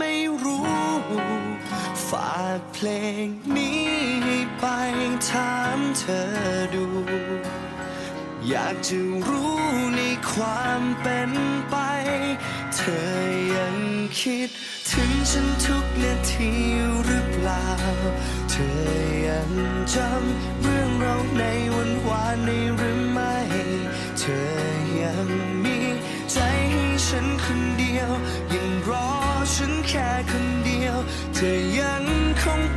่ากเพลงนี้ให้ไปถามเธอดู อยากจะรู้ในความเป็นไป เธอยังคิดถึงฉันทุกนาทีหรือเปล่า เธอยังจำเรื่องเราในวันวานนี้หรือไม่ เธอยังมีใจให้ฉันคนเดียว ยังรอฉันแค่คนเดียว เธอยัง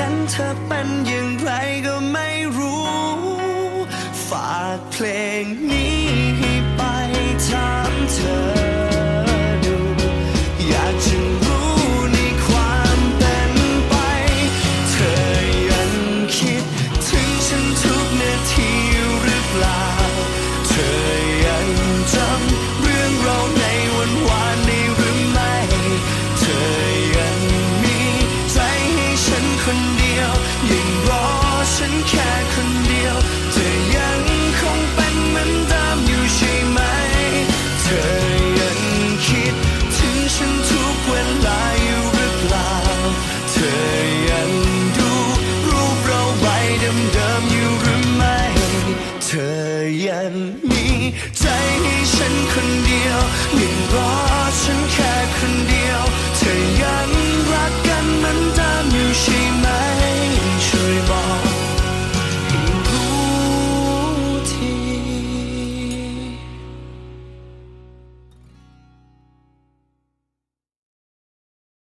นั้นเธอเป็นอย่างไรก็ไม่รู้ ฝากเพลงนี้ให้ไปถามเธอ ฉันแค่คนเดียว เธอยังคงเป็นเหมือนเดิมอยู่ใช่ไหม เธอยังคิดถึงฉันทุกเวลาอยู่หรือเปล่า เธอยังดูรูปเราใบเดิมๆอยู่หรือไม่ เธอยังมีใจ